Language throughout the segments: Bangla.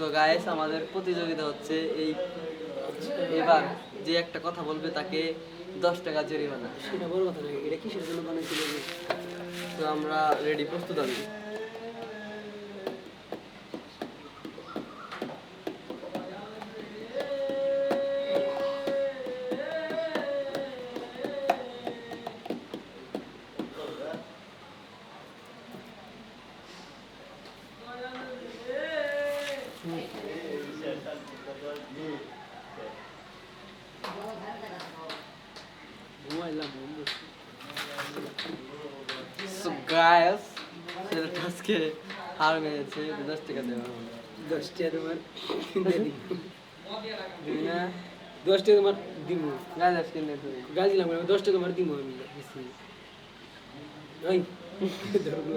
সো গায়েস আমাদের প্রতিযোগিতা হচ্ছে এই এবার যে একটা কথা বলবে তাকে দশ টাকা জরিমানা। সেটা বড় কথা এটা কিসের জন্য বানাইছিল? তো আমরা রেডি প্রস্তুত আমি সো গাইস ছেলেটা আজকে হার মেরেছে দশ টাকা দেওয়া হবে। দশটা তোমার দিবি না দশটা তোমার দিব গাছ আজকে নেই তুই গাছ দিলাম আমি দশটা তোমার দিব আমি বেশি ওই ধরবো।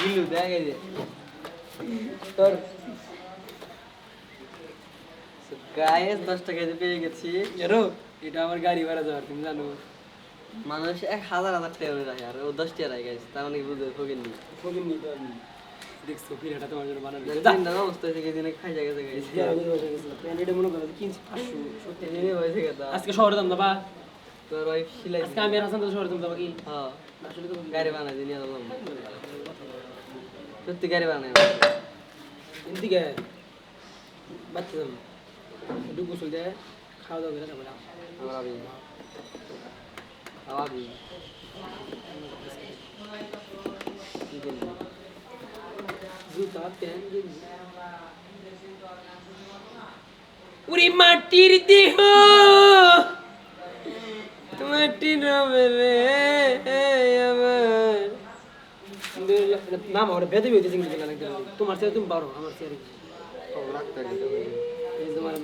দিলু দেখ এই যে তোর গায়ে দশ টাকা দিয়ে পেয়ে গেছি। জানো এটা আমার গাড়ি ভাড়া যাওয়ার তুমি জানো। মানুষ এক হাজার হাজার টাকা করে রাখে আর ও দশ টাকা রাখে গেছে তার মানে কি বুঝতে ফকির নি ফকির নি দেখছ পিঠাটা তোমার জন্য বানানো তিনটা অবস্থা হয়েছে দিনে খাই জায়গা জায়গায় এটা মনে করো কিনছি পাঁচশো। সত্যি হয়েছে আজকে শহরে দাম দাবা। তোর ওয়াইফ সিলাই আজকে আমি আর হাসান তো শহরে দাম দাবা কি হ্যাঁ। আসলে তো গাড়ি বানাই দিন সত্যি গাড়ি বানাই। বাচ্চা একটু গোসল দেয় খাওয়া দাওয়া করে তারপরে। আমার আবি আবি কি করবি? জুতা প্যান্ট উরি মাটির দেহ। মাটির রবে রে আমার। নাম আমার বেদে বেদে সিঙ্গি গান গাইতে হবে। তোমার চেয়ে তুমি পারো আমার চেয়ে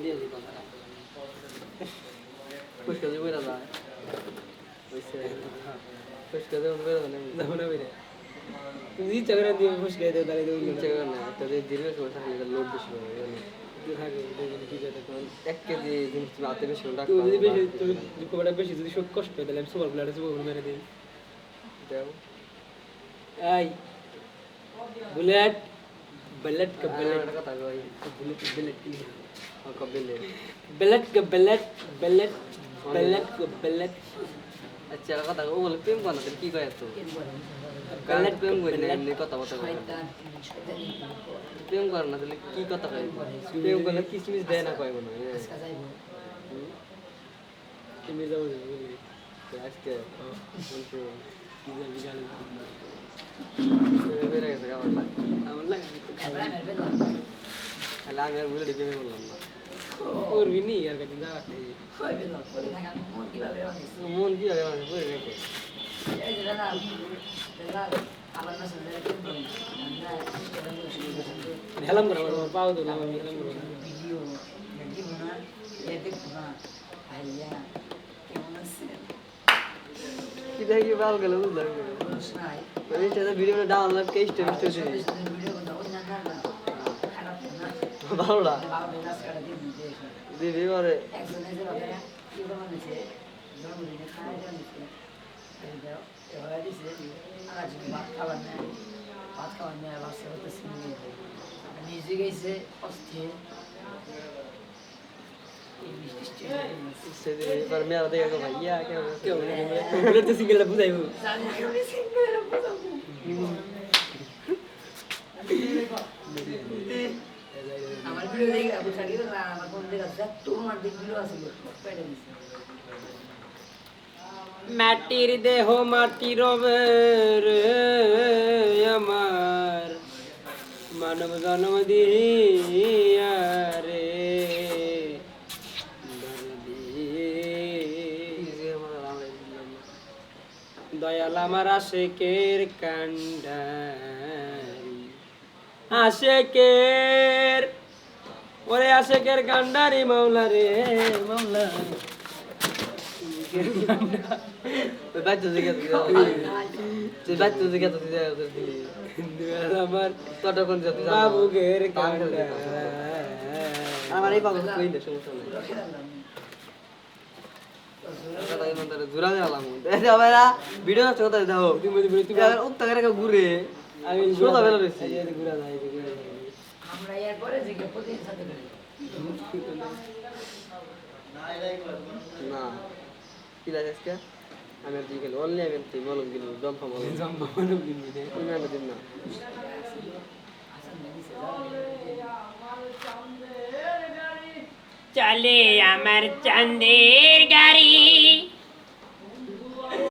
দিয়ে দিই কথাটা ফুসকা যে বেড়া যায় ফুসকা যে বেড়া যায় যাব না বেরে তুমি ইচ্ছা করে দিয়ে খুশ খেয়ে দেও তাহলে তুমি ইচ্ছা করে না যে দীর্ঘ সময় থাকলে লোড বেশি হবে এক কেজি জিনিস তুমি হাতে বেশি তুমি যদি বেশি তুমি দুঃখ পাটা বেশি যদি শোক কষ্ট হয় তাহলে আমি সুপার প্লেয়ারে সুপার মেরে দিই দাও এই বুলেট बुलेट का বুলেট बुलेट কথা কই बुलेट बुलेट की ও কবিলে बुलेट का बुलेट बुलेट बुलेट का बुलेट আচ্ছা আর কথা ও বলে প্রেম করে না তাহলে কি কয় এত বুলেট প্রেম করে না এমনি কথা বলতে পারে প্রেম করে না তাহলে কি কথা কয় প্রেম করলে কিসমিস দেয় না কয় মনে হয় হুম? कि मिर्जा मुझे बोली তো আজকে তাহলে আমি আর বুঝে ডেকে বললাম না করবি নি আর কাছে যাওয়ার মন কি হবে মানুষ করে রেখে হেলাম করে আমার পাও তো আমি হেলাম করে ভিডিও দেখি না দেখি না আইয়া কেমন আছে ওই সাথে ভিডিও ডাউনলোড কে স্টেপ স্টেপ দিই ভালোটা দিবি পরে নিজে গেছে অস্থির সেদিন এবার মেয়েরা দেখে ভাই ইয়া কেমন কেমন তো সিঙ্গেলটা বুঝাইব আমার ভিডিও দেখে আবু ছাড়িয়ে আমার ফোন দেখে আসছে তোমার দিক ভিডিও আসিল পেটে দিছে মাটির দেহ মাটির আমার। মানব জন্ম দিয়ে রে দয়াল আমার আশেকের কান্ডারি আশেকের ওরে আশেকের কান্ডারি মাওলা রে মাওলা। আমার এই দে সমস্যা জোরা গেলাম ভাইরা ভিডিও নষ্ট কথা দাও উত্তা করে ঘুরে আমি সোজা বেলা রয়েছি ঘুরা ঘুরা যায় আমরা এরপরে যে প্রতিদিন সাথে না কি লাগে আজকে আমি আর দিকে অনলি আমি মানব কিনবি রে তুমি আনো দিন না চলে আমার চাঁদের গাড়ি।